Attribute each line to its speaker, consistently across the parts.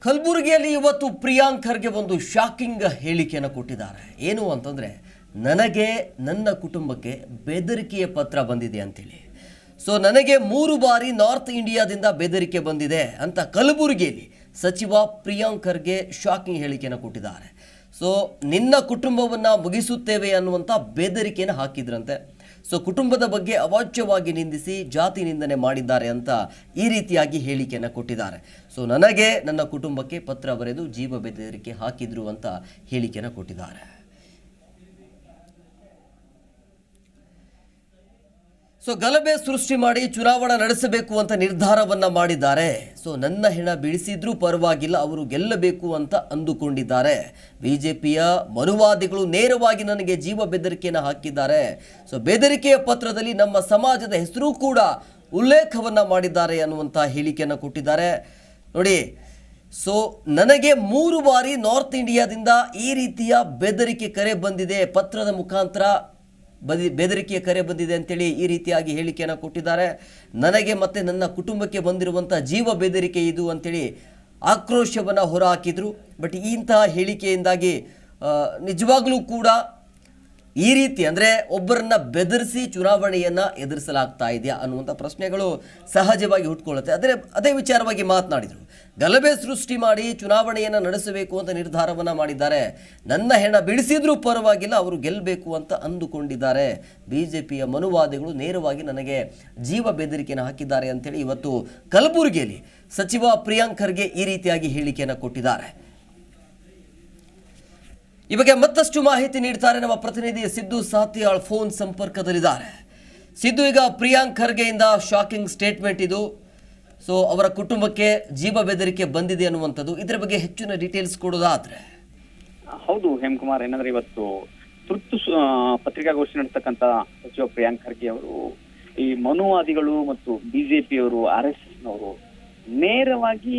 Speaker 1: ಕಲಬುರಗಿಯಲ್ಲಿ ಇವತ್ತು ಪ್ರಿಯಾಂಕ್ ಖರ್ಗೆ ಒಂದು ಶಾಕಿಂಗ್ ಹೇಳಿಕೆಯನ್ನು ಕೊಟ್ಟಿದ್ದಾರೆ. ಏನು ಅಂತಂದರೆ, ನನಗೆ ನನ್ನ ಕುಟುಂಬಕ್ಕೆ ಬೆದರಿಕೆಯ ಪತ್ರ ಬಂದಿದೆ ಅಂತೇಳಿ. ಸೊ ನನಗೆ ಮೂರು ಬಾರಿ ನಾರ್ತ್ ಇಂಡಿಯಾದಿಂದ ಬೆದರಿಕೆ ಬಂದಿದೆ ಅಂತ ಕಲಬುರಗಿಯಲ್ಲಿ ಸಚಿವ ಪ್ರಿಯಾಂಕ್ ಖರ್ಗೆ ಶಾಕಿಂಗ್ ಹೇಳಿಕೆಯನ್ನು ಕೊಟ್ಟಿದ್ದಾರೆ. ಸೊ ನಿನ್ನ ಕುಟುಂಬವನ್ನು ಮುಗಿಸುತ್ತೇವೆ ಅನ್ನುವಂಥ ಬೆದರಿಕೆಯನ್ನು ಹಾಕಿದ್ರಂತೆ. ಸೊ ಕುಟುಂಬದ ಬಗ್ಗೆ ಅವಾಚ್ಯವಾಗಿ ನಿಂದಿಸಿ ಜಾತಿ ನಿಂದನೆ ಮಾಡಿದ್ದಾರೆ ಅಂತ ಈ ರೀತಿಯಾಗಿ ಹೇಳಿಕೆಯನ್ನು ಕೊಟ್ಟಿದ್ದಾರೆ. ಸೊ ನನಗೆ ನನ್ನ ಕುಟುಂಬಕ್ಕೆ ಪತ್ರ ಬರೆದು ಜೀವ ಬೆದರಿಕೆ ಹಾಕಿದ್ರು ಅಂತ ಹೇಳಿಕೆಯನ್ನು ಕೊಟ್ಟಿದ್ದಾರೆ. ಸೊ ಗಲಭೆ ಸೃಷ್ಟಿ ಮಾಡಿ ಚುನಾವಣಾ ನಡೆಸಬೇಕು ಅಂತ ನಿರ್ಧಾರವನ್ನ ಮಾಡಿದ್ದಾರೆ. ಸೊ ನನ್ನ ಹೆಣ ಬೀಳಿಸಿದ್ರೂ ಪರವಾಗಿಲ್ಲ, ಅವರು ಗೆಲ್ಲಬೇಕು ಅಂತ ಅಂದುಕೊಂಡಿದ್ದಾರೆ. ಬಿಜೆಪಿಯ ಮನುವಾದಿಗಳು ನೇರವಾಗಿ ನನಗೆ ಜೀವ ಬೆದರಿಕೆಯನ್ನು ಹಾಕಿದ್ದಾರೆ. ಸೊ ಬೆದರಿಕೆಯ ಪತ್ರದಲ್ಲಿ ನಮ್ಮ ಸಮಾಜದ ಹೆಸರು ಕೂಡ ಉಲ್ಲೇಖವನ್ನ ಮಾಡಿದ್ದಾರೆ ಅನ್ನುವಂಥ ಹೇಳಿಕೆಯನ್ನು ಕೊಟ್ಟಿದ್ದಾರೆ. ನೋಡಿ ಸೊ ನನಗೆ ಮೂರು ಬಾರಿ ನಾರ್ತ್ ಇಂಡಿಯಾದಿಂದ ಈ ರೀತಿಯ ಬೆದರಿಕೆ ಕರೆ ಬಂದಿದೆ. ಪತ್ರದ ಮುಖಾಂತರ ಬದಿ ಬೆದರಿಕೆಯ ಕರೆ ಬಂದಿದೆ ಅಂತೇಳಿ ಈ ರೀತಿಯಾಗಿ ಹೇಳಿಕೆಯನ್ನು ಕೊಟ್ಟಿದ್ದಾರೆ. ನನಗೆ ಮತ್ತು ನನ್ನ ಕುಟುಂಬಕ್ಕೆ ಬಂದಿರುವಂಥ ಜೀವ ಬೆದರಿಕೆ ಇದು ಅಂತೇಳಿ ಆಕ್ರೋಶವನ್ನು ಹೊರಹಾಕಿದರು. ಬಟ್ ಇಂತಹ ಹೇಳಿಕೆಯಿಂದಾಗಿ ನಿಜವಾಗ್ಲೂ ಕೂಡ ಈ ರೀತಿ ಅಂದರೆ ಒಬ್ಬರನ್ನ ಬೆದರಿಸಿ ಚುನಾವಣೆಯನ್ನು ಎದುರಿಸಲಾಗ್ತಾ ಇದೆಯಾ ಅನ್ನುವಂಥ ಪ್ರಶ್ನೆಗಳು ಸಹಜವಾಗಿ ಹುಟ್ಕೊಳ್ಳುತ್ತೆ. ಆದರೆ ಅದೇ ವಿಚಾರವಾಗಿ ಮಾತನಾಡಿದರು. ಗಲಭೆ ಸೃಷ್ಟಿ ಮಾಡಿ ಚುನಾವಣೆಯನ್ನು ನಡೆಸಬೇಕು ಅಂತ ನಿರ್ಧಾರವನ್ನು ಮಾಡಿದ್ದಾರೆ. ನನ್ನ ಹೆಣ ಬಿಡಿಸಿದ್ರೂ ಪರವಾಗಿಲ್ಲ, ಅವರು ಗೆಲ್ಲಬೇಕು ಅಂತ ಅಂದುಕೊಂಡಿದ್ದಾರೆ. ಬಿ ಜೆ ಪಿಯ ಮನುವಾದಿಗಳು ನೇರವಾಗಿ ನನಗೆ ಜೀವ ಬೆದರಿಕೆಯನ್ನು ಹಾಕಿದ್ದಾರೆ ಅಂತೇಳಿ ಇವತ್ತು ಕಲಬುರಗಿಯಲ್ಲಿ ಸಚಿವ ಪ್ರಿಯಾಂಕ್ ಖರ್ಗೆ ಈ ರೀತಿಯಾಗಿ ಹೇಳಿಕೆಯನ್ನು ಕೊಟ್ಟಿದ್ದಾರೆ. ಈ ಬಗ್ಗೆ ಮತ್ತಷ್ಟು ಮಾಹಿತಿ ನೀಡ್ತಾರೆ ನಮ್ಮ ಪ್ರತಿನಿಧಿ ಸಿದ್ದು ಸಾತಿಯಾಳ್ ಫೋನ್ ಸಂಪರ್ಕದಲ್ಲಿದ್ದಾರೆ. ಸಿದ್ದು, ಈಗ ಪ್ರಿಯಾಂಕ್ ಖರ್ಗೆಯಿಂದ ಶಾಕಿಂಗ್ ಸ್ಟೇಟ್ಮೆಂಟ್ ಇದು. ಸೊ ಅವರ ಕುಟುಂಬಕ್ಕೆ ಜೀವ ಬೆದರಿಕೆ ಬಂದಿದೆ ಅನ್ನುವಂಥದ್ದು. ಇದರ ಬಗ್ಗೆ ಹೆಚ್ಚಿನ ಡೀಟೇಲ್ಸ್ ಕೊಡೋದಾದ್ರೆ.
Speaker 2: ಹೌದು, ಹೇಮಕುಮಾರ್, ಏನಂದ್ರೆ ಇವತ್ತು ತುರ್ತು ಪತ್ರಿಕಾಗೋಷ್ಠಿ ನಡೆಸ್ತಕ್ಕಂತ ಸಚಿವ ಪ್ರಿಯಾಂಕ್ ಖರ್ಗೆ ಅವರು, ಈ ಮನುವಾದಿಗಳು ಮತ್ತು ಬಿಜೆಪಿಯವರು, ಆರ್ ಎಸ್ ಎಸ್ ನವರು ನೇರವಾಗಿ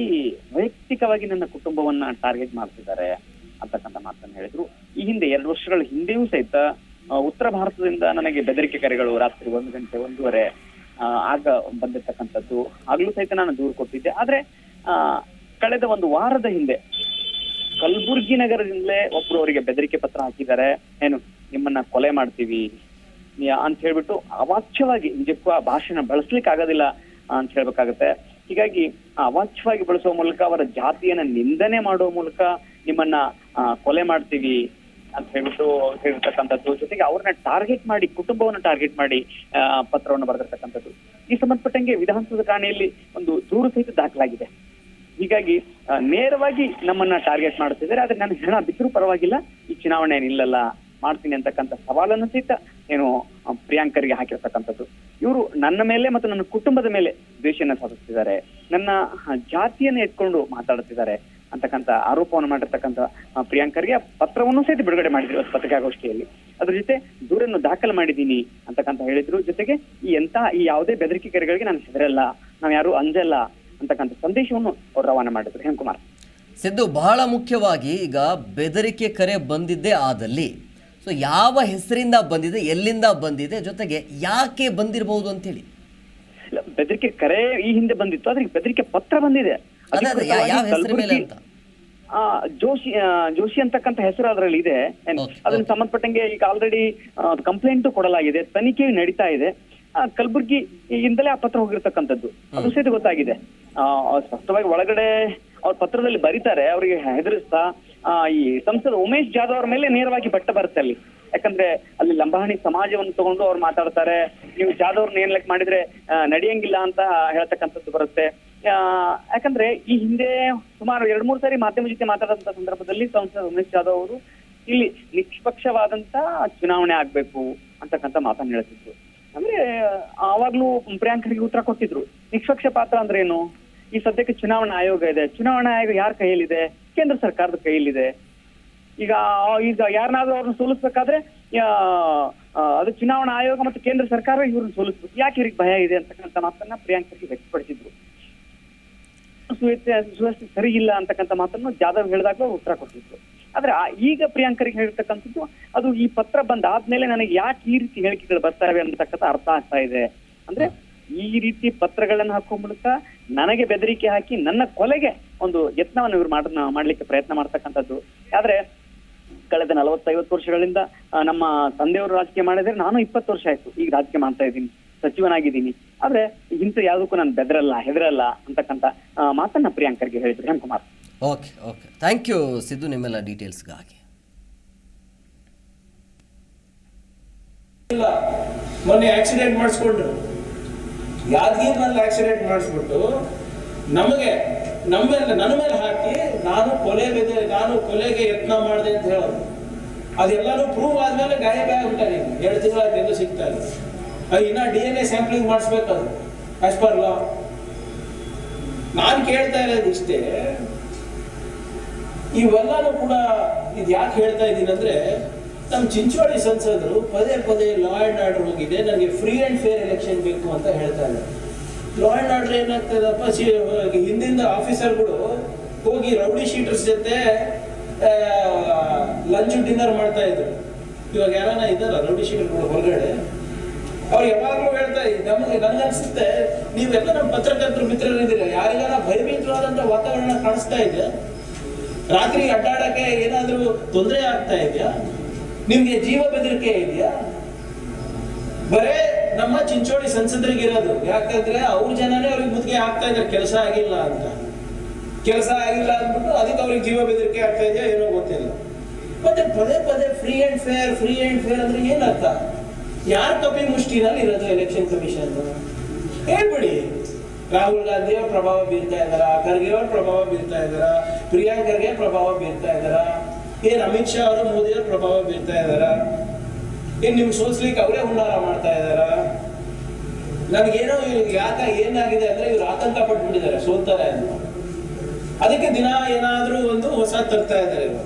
Speaker 2: ವೈಯಕ್ತಿಕವಾಗಿ ನನ್ನ ಕುಟುಂಬವನ್ನ ಟಾರ್ಗೆಟ್ ಮಾಡ್ತಿದ್ದಾರೆ. ಅಂತಕ್ಕಂಥ ಮಾತನ್ನ ಹೇಳಿದ್ರು. ಈ ಹಿಂದೆ ಎರಡು ವರ್ಷಗಳ ಹಿಂದೆಯೂ ಸಹಿತ ಉತ್ತರ ಭಾರತದಿಂದ ನನಗೆ ಬೆದರಿಕೆ ಕರೆಗಳು ರಾತ್ರಿ ಒಂದು ಗಂಟೆ ಒಂದೂವರೆ ಆಗ ಬಂದಿರ್ತಕ್ಕಂಥದ್ದು. ಆಗ್ಲೂ ಸಹಿತ ನಾನು ದೂರು ಕೊಟ್ಟಿದ್ದೆ. ಆದ್ರೆ ಆ, ಕಳೆದ ಒಂದು ವಾರದ ಹಿಂದೆ ಕಲಬುರ್ಗಿ ನಗರದಿಂದಲೇ ಒಬ್ರು ಅವರಿಗೆ ಬೆದರಿಕೆ ಪತ್ರ ಹಾಕಿದ್ದಾರೆ. ಏನು ನಿಮ್ಮನ್ನ ಕೊಲೆ ಮಾಡ್ತೀವಿ ಅಂತ ಹೇಳ್ಬಿಟ್ಟು ಅವಾಚ್ಯವಾಗಿ ನಿಜಕ್ಕೂ ಆ ಭಾಷೆನ ಬಳಸ್ಲಿಕ್ಕೆ ಆಗೋದಿಲ್ಲ ಅಂತ ಹೇಳ್ಬೇಕಾಗತ್ತೆ. ಹೀಗಾಗಿ ಅವಾಚ್ಯವಾಗಿ ಬಳಸುವ ಮೂಲಕ ಅವರ ಜಾತಿಯನ್ನ ನಿಂದನೆ ಮಾಡುವ ಮೂಲಕ ನಿಮ್ಮನ್ನ ಕೊಲೆ ಮಾಡ್ತೀವಿ ಅಂತ ಹೇಳ್ಬಿಟ್ಟು ಹೇಳಿರ್ತಕ್ಕಂಥದ್ದು ಜೊತೆಗೆ ಅವ್ರನ್ನ ಟಾರ್ಗೆಟ್ ಮಾಡಿ, ಕುಟುಂಬವನ್ನ ಟಾರ್ಗೆಟ್ ಮಾಡಿ ಪತ್ರವನ್ನು ಬರೆದಿರ್ತಕ್ಕಂಥದ್ದು. ಈ ಸಂಬಂಧಪಟ್ಟಂಗೆ ವಿಧಾನಸೌಧ ಠಾಣೆಯಲ್ಲಿ ಒಂದು ದೂರು ಸಹಿತ ದಾಖಲಾಗಿದೆ. ಹೀಗಾಗಿ ನೇರವಾಗಿ ನಮ್ಮನ್ನ ಟಾರ್ಗೆಟ್ ಮಾಡುತ್ತಿದ್ದಾರೆ. ಆದ್ರೆ ನಾನು ಹೆಣ ಬಿದ್ದರೂ ಪರವಾಗಿಲ್ಲ. ಈ ಚುನಾವಣೆ ನಿಲ್ಲಲ್ಲ ಮಾಡ್ತೀನಿ ಅಂತಕ್ಕಂಥ ಸವಾಲನ್ನು ಸಹಿತ ಏನು ಪ್ರಿಯಾಂಕರಿಗೆ ಹಾಕಿರ್ತಕ್ಕಂಥದ್ದು. ಇವರು ನನ್ನ ಮೇಲೆ ಮತ್ತು ನನ್ನ ಕುಟುಂಬದ ಮೇಲೆ ದ್ವೇಷನ ಸಾಧಿಸ್ತಿದ್ದಾರೆ. ನನ್ನ ಜಾತಿಯನ್ನು ಎತ್ಕೊಂಡು ಮಾತಾಡುತ್ತಿದ್ದಾರೆ. ಅಂತಕ್ಕಂಥ ಆರೋಪವನ್ನು ಮಾಡಿರ್ತಕ್ಕಂಥ ಪ್ರಿಯಾಂಕರ್ಗೆ ಪತ್ರವನ್ನು ಸಹಿತ ಬಿಡುಗಡೆ ಮಾಡಿದ್ರು ಇವತ್ತು ಪತ್ರಿಕಾಗೋಷ್ಠಿಯಲ್ಲಿ. ಅದ್ರ ಜೊತೆ ದೂರನ್ನು ದಾಖಲು ಮಾಡಿದ್ದೀನಿ ಅಂತಕ್ಕಂತ ಹೇಳಿದ್ರು. ಜೊತೆಗೆ ಈ ಎಂತ ಈ ಯಾವುದೇ ಬೆದರಿಕೆ ಕರೆಗಳಿಗೆ ನಾನು ಹೆದರಲ್ಲ ನಾವು ಯಾರು ಅಂಜಲ್ಲ ಅಂತಕ್ಕಂಥ ಸಂದೇಶವನ್ನು ಅವರು ರವಾನೆ ಮಾಡಿದ್ರು ಹೇಮಕುಮಾರ್.
Speaker 1: ಸಿದ್ದು ಬಹಳ ಮುಖ್ಯವಾಗಿ ಈಗ ಬೆದರಿಕೆ ಕರೆ ಬಂದಿದ್ದೇ ಆದಲ್ಲಿ. ಸೊ ಯಾವ ಹೆಸರಿಂದ ಬಂದಿದೆ ಎಲ್ಲಿಂದ ಬಂದಿದೆ ಜೊತೆಗೆ ಯಾಕೆ ಬಂದಿರಬಹುದು ಅಂತೇಳಿ
Speaker 2: ಇಲ್ಲ, ಬೆದರಿಕೆ ಕರೆ ಈ ಹಿಂದೆ ಬಂದಿತ್ತು ಆದ್ರೆ ಬೆದರಿಕೆ ಪತ್ರ ಬಂದಿದೆ.
Speaker 1: ಯಾವ ಹೆಸರ ಮೇಲೆ ಅಂತ.
Speaker 2: ಆ, ಜೋಶಿ ಜೋಶಿ ಅಂತಕ್ಕಂತ ಹೆಸರು ಅದರಲ್ಲಿ ಇದೆ. ಅದನ್ನ ಸಂಬಂಧಪಟ್ಟಂಗೆ ಈಗ ಆಲ್ರೆಡಿ ಕಂಪ್ಲೇಂಟ್ ಕೊಡಲಾಗಿದೆ. ತನಿಖೆ ನಡೀತಾ ಇದೆ. ಆ, ಕಲಬುರ್ಗಿ ಇಂದಲೇ ಆ ಪತ್ರ ಹೋಗಿರ್ತಕ್ಕಂಥದ್ದು. ಅದು ಸಹಿತ ಗೊತ್ತಾಗಿದೆ. ಸ್ಪಷ್ಟವಾಗಿ ಒಳಗಡೆ ಅವ್ರ ಪತ್ರದಲ್ಲಿ ಬರೀತಾರೆ ಅವರಿಗೆ ಹೆದರಿಸ್ತಾ ಆ, ಈ ಸಂಸದ ಉಮೇಶ್ ಜಾಧವ್ ಅವ್ರ ಮೇಲೆ ನೇರವಾಗಿ ಬಟ್ಟ ಬರುತ್ತೆ ಅಲ್ಲಿ. ಯಾಕಂದ್ರೆ ಅಲ್ಲಿ ಲಂಬಾಣಿ ಸಮಾಜವನ್ನು ತಗೊಂಡು ಅವ್ರು ಮಾತಾಡ್ತಾರೆ. ನೀವು ಜಾಧವ್ ಅವ್ರನ್ನ ಏನ್ ಲೆಕ್ಕ ಮಾಡಿದ್ರೆ ನಡೆಯಂಗಿಲ್ಲ ಅಂತ ಹೇಳ್ತಕ್ಕಂಥದ್ದು ಬರುತ್ತೆ. ಯಾಕಂದ್ರೆ ಈ ಹಿಂದೆ ಸುಮಾರು ಎರಡ್ ಮೂರು ಸಾರಿ ಮಾಧ್ಯಮ ಜೊತೆ ಮಾತಾಡೋಂತ ಸಂದರ್ಭದಲ್ಲಿ ಸಂಸದ ಉಮೇಶ್ ಜಾಧವ್ ಅವರು ಇಲ್ಲಿ ನಿಷ್ಪಕ್ಷವಾದಂತ ಚುನಾವಣೆ ಆಗ್ಬೇಕು ಅಂತಕ್ಕಂಥ ಮಾತನ್ನ ಹೇಳ್ತಿದ್ರು. ಅಂದ್ರೆ, ಆವಾಗ್ಲೂ ಪ್ರಿಯಾಂಕರಿಗೆ ಉತ್ತರ ಕೊಟ್ಟಿದ್ರು. ನಿಷ್ಪಕ್ಷ ಪಾತ್ರ ಅಂದ್ರೆ ಏನು? ಈ ಸದ್ಯಕ್ಕೆ ಚುನಾವಣಾ ಆಯೋಗ ಇದೆ. ಚುನಾವಣಾ ಆಯೋಗ ಯಾರ ಕೈಯಲ್ಲಿದೆ? ಕೇಂದ್ರ ಸರ್ಕಾರದ ಕೈಯಲ್ಲಿದೆ. ಈಗ ಈಗ ಯಾರನ್ನಾದ್ರೂ ಅವ್ರನ್ನ ಸೋಲಿಸ್ಬೇಕಾದ್ರೆ ಅದು ಚುನಾವಣಾ ಆಯೋಗ ಮತ್ತು ಕೇಂದ್ರ ಸರ್ಕಾರ ಇವ್ರನ್ನ ಸೋಲಿಸ್ಬೇಕು. ಯಾಕೆ ಇವ್ರಿಗೆ ಭಯ ಇದೆ ಅಂತಕ್ಕಂಥ ಮಾತನ್ನ ಪ್ರಿಯಾಂಕರಿಗೆ ವ್ಯಕ್ತಪಡಿಸಿದ್ರು. ಸುವ್ಯವಸ್ಥೆ ಸುವ್ಯವಸ್ಥೆ ಸರಿ ಇಲ್ಲ ಅಂತಕ್ಕಂಥ ಮಾತನ್ನು ಜಾಧವ್ ಹೇಳಿದಾಗ ಉತ್ತರ ಕೊಟ್ಟಿದ್ರು. ಆದ್ರೆ ಈಗ ಪ್ರಿಯಾಂಕರಿಗೆ ಹೇಳ್ತಕ್ಕಂಥದ್ದು ಅದು ಈ ಪತ್ರ ಬಂದಾದ್ಮೇಲೆ ನನಗೆ ಯಾಕೆ ಈ ರೀತಿ ಹೇಳಿಕೆಗಳು ಬರ್ತಾವೆ ಅಂತಕ್ಕಂಥ ಅರ್ಥ ಆಗ್ತಾ ಇದೆ. ಅಂದ್ರೆ ಈ ರೀತಿ ಪತ್ರಗಳನ್ನ ಹಾಕೋ ಮೂಲಕ ನನಗೆ ಬೆದರಿಕೆ ಹಾಕಿ ನನ್ನ ಕೊಲೆಗೆ ಒಂದು ಯತ್ನವನ್ನು ಇವ್ರು ಮಾಡ ಮಾಡ್ಲಿಕ್ಕೆ ಪ್ರಯತ್ನ ಮಾಡ್ತಕ್ಕಂಥದ್ದು. ಆದ್ರೆ ಕಳೆದ ನಲವತ್ತೈವತ್ತು ವರ್ಷಗಳಿಂದ ನಮ್ಮ ತಂದೆಯವರು ರಾಜಕೀಯ ಮಾಡಿದ್ರೆ ನಾನು ಇಪ್ಪತ್ತು ವರ್ಷ ಆಯ್ತು ಈಗ ರಾಜಕೀಯ ಮಾಡ್ತಾ ಇದ್ದೀನಿ. ಸಚಿವನಾಗಿದ್ದೀನಿ. ಆದ್ರೆ ಇಂಥ ಯಾವುದಕ್ಕೂ ನಾನು ಬೆದರಲ್ಲ ಹೆದರಲ್ಲ ಅಂತಕ್ಕಂಥ ಮಾತನ್ನ ಪ್ರಿಯಾಂಕರ್ಗೆ ಹೇಳಿದ್ರು Hemakumar
Speaker 1: okay okay. Thank you Siddu ನಿಮ್ಮೆಲ್ಲ ಡೀಟೇಲ್ಸ್ಗಾಗಿ
Speaker 3: ಇಲ್ಲ. ಮೊನ್ನೆ ಆಕ್ಸಿಡೆಂಟ್ ಮಾಡಿಸ್ಕೊಂಡ್ರು. ಯಾದಗಿರಿನಲ್ಲಿ ಆಕ್ಸಿಡೆಂಟ್ ಮಾಡಿಸ್ಬಿಟ್ಟು ನಮಗೆ ನಮ್ಮ ಮೇಲೆ ನನ್ನ ಮೇಲೆ ಹಾಕಿ ನಾನು ಕೊಲೆ ಬೆದೆ ನಾನು ಕೊಲೆಗೆ ಯತ್ನ ಮಾಡಿದೆ ಅಂತ ಹೇಳೋದು. ಅದೆಲ್ಲನೂ ಪ್ರೂವ್ ಆದ್ಮೇಲೆ ಗಾಯ ಆಗ್ಬಿಟ್ಟಾರೆ ಎರಡು ತಿಂಗಳಾಯ್ತು ಎಂದು ಸಿಗ್ತಾ ಇಲ್ಲ. ಅದು ಇನ್ನ ಡಿ ಎನ್ ಎ ಸ್ಯಾಂಪ್ಲಿಂಗ್ ಮಾಡಿಸ್ಬೇಕದು ಆಸ್ ಪರ್ ಲಾ ನಾನು ಕೇಳ್ತಾ ಇರೋದು ಇಷ್ಟೇ, ಇವೆಲ್ಲನೂ ಕೂಡ ಇದು ಯಾಕೆ ಹೇಳ್ತಾ ಇದ್ದೀನಿ ಅಂದ್ರೆ ನಮ್ಮ ಚಿಂಚೋಳಿ ಸಂಸದರು ಪದೇ ಪದೇ ಲಾ ಆ್ಯಂಡ್ ಆರ್ಡರ್ ಹೋಗಿದೆ, ನನಗೆ ಫ್ರೀ ಆ್ಯಂಡ್ ಫೇರ್ ಎಲೆಕ್ಷನ್ ಬೇಕು ಅಂತ ಹೇಳ್ತಾ ಇದ್ದಾರೆ. ಲಾ ಆ್ಯಂಡ್ ಆರ್ಡರ್ ಏನಾಗ್ತದಪ್ಪ? ಸಿ ಹಿಂದಿಂದ ಆಫೀಸರ್ಗಳು ಹೋಗಿ ರೌಡಿ ಶೀಟರ್ಸ್ ಜೊತೆ ಲಂಚ್ ಡಿನ್ನರ್ ಮಾಡ್ತಾ ಇದ್ರು. ಇವಾಗ ಯಾರನ್ನ ಇದ್ದಾರ? ರೌಡಿ ಶೀಟರ್ಗಳು ಹೊರಗಡೆ? ಅವ್ರು ಯಾವಾಗಲೂ ಹೇಳ್ತಾ ನಮಗೆ ನನಗನ್ಸುತ್ತೆ ನೀವೆಲ್ಲ ನಮ್ಮ ಪತ್ರಕರ್ತರು, ಮಿತ್ರರಿದ್ದೀರ? ಯಾರಿಗಾರ ಭಯಭೀತವಾದಂಥ ವಾತಾವರಣ ಕಾಣಿಸ್ತಾ ಇದೆ ರಾತ್ರಿ ಅಡ್ಡಾಡಕ್ಕೆ ಏನಾದ್ರೂ ತೊಂದರೆ ಆಗ್ತಾ ಇದೆಯಾ? ನಿಮ್ಗೆ ಜೀವ ಬೆದರಿಕೆ ಇದೆಯಾ? ಬರೇ ನಮ್ಮ ಚಿಂಚೋಳಿ ಸಂಸದರಿಗೆ ಇರೋದು. ಯಾಕಂದ್ರೆ ಅವ್ರ ಜನನೇ ಅವ್ರಿಗೆ ಮುದ್ಗೆ ಆಗ್ತಾ ಇದ್ದಾರೆ, ಕೆಲಸ ಆಗಿಲ್ಲ ಅಂತ. ಕೆಲಸ ಆಗಿಲ್ಲ ಅಂದ್ಬಿಟ್ಟು ಅದಕ್ಕೆ ಅವ್ರಿಗೆ ಜೀವ ಬೆದರಿಕೆ ಆಗ್ತಾ ಇದೆಯಾ ಏನೋ ಗೊತ್ತಿಲ್ಲ. ಮತ್ತೆ ಪದೇ ಪದೇ free and fair free and fair ಅಂದ್ರೆ ಏನರ್ಥ ಯಾರ ಕಪಿ ಮುಷ್ಟಿನಲ್ಲಿ ಇರೋದು ಎಲೆಕ್ಷನ್ ಕಮಿಷನ್ ಹೇಳ್ಬಿಡಿ. ರಾಹುಲ್ ಗಾಂಧಿ ಪ್ರಭಾವ ಬೀರ್ತಾ ಇದಾರ ಖರ್ಗೆ ಅವ್ರ ಪ್ರಭಾವ ಬೀರ್ತಾ ಇದಾರ ಪ್ರಿಯಾಂಕರ್ಗೆ ಪ್ರಭಾವ ಬೀರ್ತಾ ಇದಾರ ಏನ್ ಅಮಿತ್ ಶಾ ಅವರು ಮೋದಿ ಅವ್ರ ಪ್ರಭಾವ ಬೀರ್ತಾ ಇದಾರ ಏನ್ ನಿಮ್ಗೆ ಸೋಲ್ಸ್ಲಿಕ್ಕೆ ಅವರೇ ಹುನ್ನಾರ ಮಾಡ್ತಾ ಇದಾರ ನನಗೇನೋ ಇವ್ರಿಗೆ ಯಾಕ ಏನಾಗಿದೆ ಅಂದ್ರೆ ಇವ್ರು ಆತಂಕ ಪಟ್ಬಿಟ್ಟಿದ್ದಾರೆ ಸೋಲ್ತಾರೆ ಅಂತ. ಅದಕ್ಕೆ ದಿನ ಏನಾದ್ರೂ ಒಂದು ಹೊಸ ತರ್ತಾ ಇದ್ದಾರೆ ಇವರು.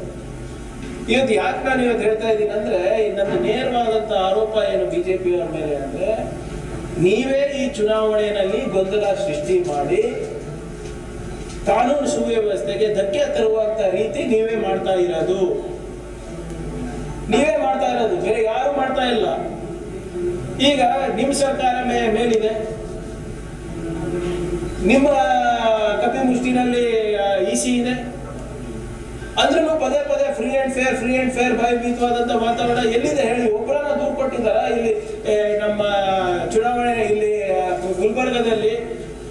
Speaker 3: ಇವತ್ತು ಯಾಕೆ ನಾನು ಇವತ್ತು ಹೇಳ್ತಾ ಇದ್ದೀನಿ ಅಂದ್ರೆ ನನ್ನ ನೇರವಾದಂತ ಆರೋಪ ಏನು ಬಿಜೆಪಿ ಅವರ ಮೇಲೆ ಅಂದ್ರೆ, ನೀವೇ ಈ ಚುನಾವಣೆಯಲ್ಲಿ ಗೊಂದಲ ಸೃಷ್ಟಿ ಮಾಡಿ, ಕಾನೂನು ಸುವ್ಯವಸ್ಥೆಗೆ ಧಕ್ಕೆ ತರುವಂತ ರೀತಿ ನೀವೇ ಮಾಡ್ತಾ ಇರೋದು. ನೀವೇ ಮಾಡ್ತಾ ಇರೋದು, ಬೇರೆ ಯಾರು ಮಾಡ್ತಾ ಇಲ್ಲ. ಈಗ ನಿಮ್ಮ ಸರ್ಕಾರ ಮೇಲಿದೆ. ನಿಮ್ಮ ಕಪಿ ಮುಷ್ಟಿನಲ್ಲಿ ಇ ಸಿ ಇದೆ. ಅಂದ್ರೂ ಪದೇ ಪದೇ free and fair free and fair ಭಯಭೀತವಾದಂತ ವಾತಾವರಣ ಎಲ್ಲಿದೆ ಹೇಳಿ ಒಬ್ಬರನ್ನ ದೂರ ಕೊಟ್ಟಿದ್ದಾರ. ಇಲ್ಲಿ ನಮ್ಮ ಚುನಾವಣೆ ಇಲ್ಲಿ ಗುಲ್ಬರ್ಗದಲ್ಲಿ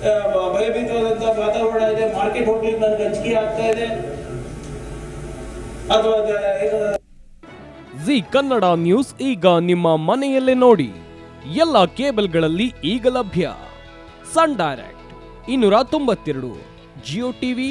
Speaker 3: ಭಯಭೀತವಾದಂತಹ ಭಯಭೀತವಾದಂತ ವಾತಾವರಣ ಇದೆ. ಮಾರ್ಕೆಟ್ ಹೋಗ್ಲಿಕ್ಕೆ ನನ್ಗೆ ಅಂಜಿಕೆ ಆಗ್ತಾ ಇದೆ. ಅಥವಾ
Speaker 4: ಜಿ ಕನ್ನಡ ನ್ಯೂಸ್ ಈಗ ನಿಮ್ಮ ಮನೆಯಲ್ಲೇ ನೋಡಿ. ಎಲ್ಲ ಕೇಬಲ್ಗಳಲ್ಲಿ ಈಗ ಲಭ್ಯ. ಸನ್ ಡೈರೆಕ್ಟ್ ಇನ್ನೂರ ತೊಂಬತ್ತೆರಡು ಜಿಯೋ ಟಿವಿ